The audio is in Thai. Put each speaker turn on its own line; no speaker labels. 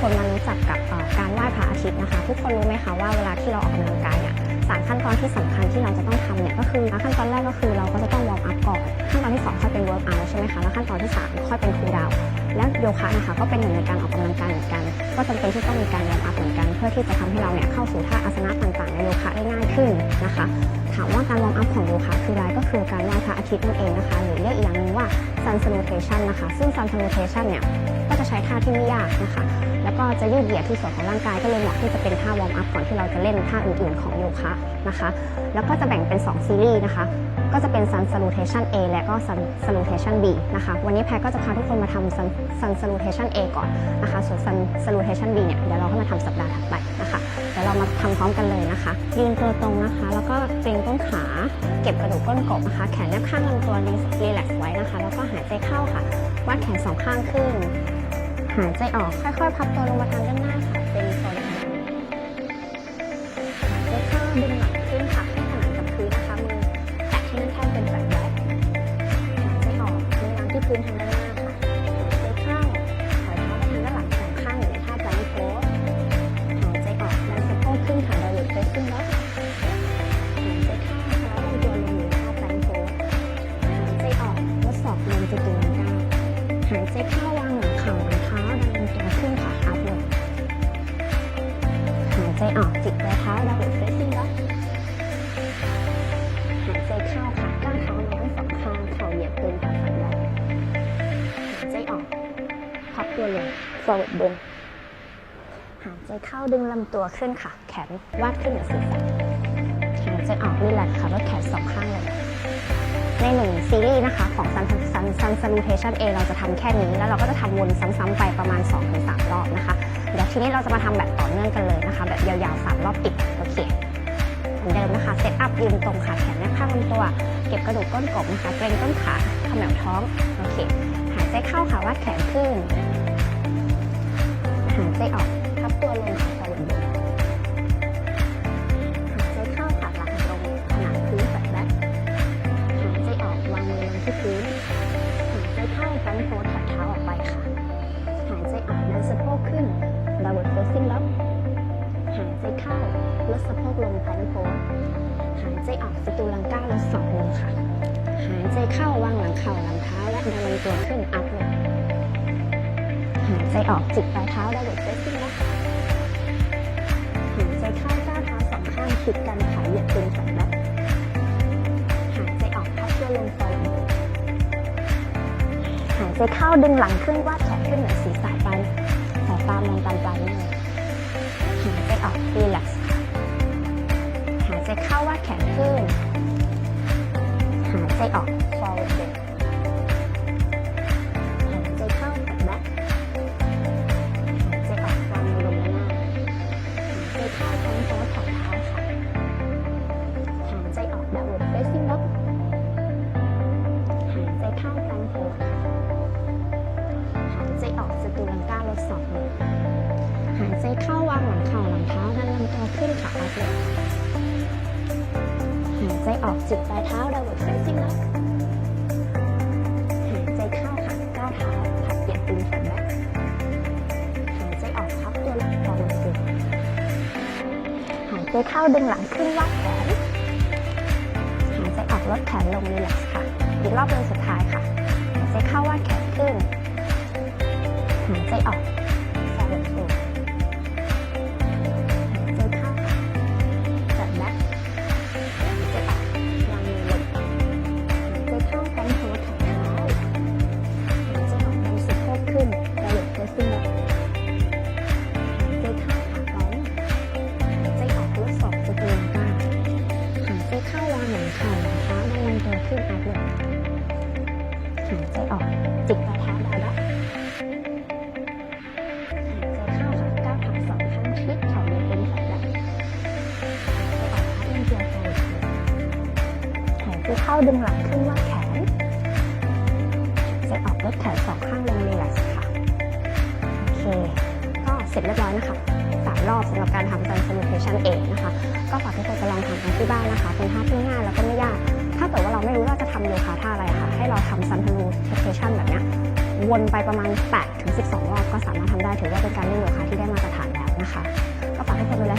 คนมารู้จักกับการไหว้พระอาทิตย์นะคะ ทุกคนรู้ไหมคะว่าเวลาที่เราออกกำลังกายเนี่ยสามขั้นตอนที่สำคัญที่เราจะต้องทำเนี่ยก็คือขั้นตอนแรกก็คือเราก็จะต้องวอร์มอัพก่อนขั้นตอนที่สองค่อยเป็นเวิร์กอัพใช่ไหมคะแล้วขั้นตอนที่สามค่อยเป็นคูลดาวน์และโยคะนะคะก็เป็นหนึ่งในการออกกำลังกายเหมือนกัน ก็จำเป็นที่ต้องมีการวอร์มอัพเหมือนกัน เพื่อที่จะทำให้เราเนี่ยเข้าสู่ท่าอาสนะต่างๆในโยคะได้ง่ายขึ้นนะคะถามว่าการวอร์มอัพของโยคะคืออะไรก็คือการไหว้พระอาทิตย์นั่นเองนะคะ หรือเรียกอีกอย่างหนึงว่า sun salutation นะคะ ซึ่ง sun salutation เนี่ยก็จะใช้ท่าที่ไม่ยากนะคะ แล้วก็จะยืดเหยียดที่ส่วนของร่างกายก็เลยเหมาะที่จะเป็นท่าวอร์มอัพก่อนที่เราจะเล่นท่าอื่นๆของโยคะนะคะ แล้วก็จะแบ่งเป็น 2 ซีรีส์นะคะ ก็จะเป็น sun salutation A และก็ sun salutation B นะคะ วันนี้แพรก็จะพาทุกคนมาทำ sun sun salutation A ก่อนนะคะ ส่วน sun salutation B เนี่ยเดี๋ยวเราก็มาทำสัปดาห์ถัดไปนะคะ เดี๋ยวเรามาทำพร้อมกันเลยนะคะ ยืนตัวตรงนะคะ แล้วก็เกรงต้นขา เก็บกระดูกก้นกบนะคะ แขนแนบข้างลำตัวรีแลกซ์ไว้นะคะ แล้วก็หายใจเข้าค่ะ วัดแขนสองข้างขึ้นายใจออกค่อยๆ พับตัวลงมาทางด้านหน้าค่ะเป็นโซนหายใจเข้าดึงหลังขึ้นค่ะให้ขนานกับพื้นนะคะมือแตะที่นั่นแท่นเป็นแบบแรกหายใจออกมือล้างที่พื้นทางด้านหน้าค่ะหายใจเข้าถอยเท้าไปทางด้านหลังสองข้างอยู่ในท่าจัมโพสหายใจออกดันสะโพกขึ้นค่ะดาวเฟสซิ่งแล้วหายใจเข้าเท้าลงตัวลงอยู่ในท่าจัมโพสหายใจออกลดศอกลงจะตึงก้าวหายใจเข้าวางหลังเข่า ขึ้นค่ะอัพลงหายใจออกจิกปลายเท้าดาวเฟสซิ่งแล้วหายใจเข้าค่ะก้าวเท้าลงทั้งสองข้างเข่าเหยียบพื้นค่ะฝันแล้วหายใจออกพับตัวลง forward bend หายใจเข้าดึงลำตัวขึ้นค่ะ แขนวาดขึ้นเหนือศีรษะหายใจออกรีแลกซ์ค่ะลดแขนสองข้างเลย ในหนึ่งซีรีส์นะคะของ Sun Sun Sun Salutation A เราจะทำแค่นี้ แล้วเราก็จะทำวนซ้ำๆไปประมาณ 2-3 รอบนะคะ เดี๋ยวทีนี้เราจะมาทำแบบต่อเนื่องกันเลยนะคะ แบบยาวๆ 3 รอบติดโอเคเหมือนเดิมนะคะเซตอัพยืนตรงค่ะแขนแนบข้างลำตัว เก็บกระดูกก้นกบนะคะเกรงต้นขาขมวท้องโอเคหายใจเข้าค่ะวาดแขนขึ้นหายใจออกพับตัวลงค่ะ ออกสตูลังก้าลดสองลงค่ะ หายใจเข้าวางหลังเข่าหลังเท้าและดันลำตัวขึ้นอัพลงหายใจออกจิกปลายเท้าได้เด็ดเฟสซิ่งนะหายใจเข้าก้าวเท้าสองข้างคิดกันขาเหยียดตึงสันแบ็คหายใจออกพับตัวลงฟอร์มหายใจเข้าดึงหลังขึ้นวาดแขนขึ้นเหนือศีรษะไปสายตามองตามปลายนิ้วหายใจออกรีแลก ใจเข้าวาดแขนขึ้น หายใจออก forward ใจออกจิกปลายเท้าดับเบิลเฟซซิ่งล็อกหายใจเข้าค่ะก้าวเท้าผัดเปลี่ยนตีนฝันแบ็คหายใจออกพับตัวลงฟอร์เวิร์ดหายใจเข้าดึงหลังขึ้นวาดแขนหายใจออกลดแขนลงรีแลกซ์ค่ะอีกรอบหนึงสุดท้ายค่ะ หายใจเข้าวาดแขนขึ้น หายใจออก เข้าดึงหลังขึ้นวาดแขนหายใจออกลดแขนสองข้างลงรีแลกซ์ค่ะ โอเค ก็เสร็จเรียบร้อยนะคะสามรอบสำหรับการทำ Sun Salutation เองนะคะ ก็ฝากทุกคนไปลองทำกันที่บ้านนะคะ เป็นท่าที่ง่ายแล้วก็ไม่ยาก ถ้าเกิดว่าเราไม่รู้ว่าจะทำโยคะท่าอะไระค่ะ ให้เราทำ Sun Salutation แบบนี้วนไปประมาณ8-12 รอบก็สามารถทำได้ถือว่าเป็นการเล่นโยคะที่ได้มาตรฐานแล้วนะคะ ก็ฝากให้คนดูแ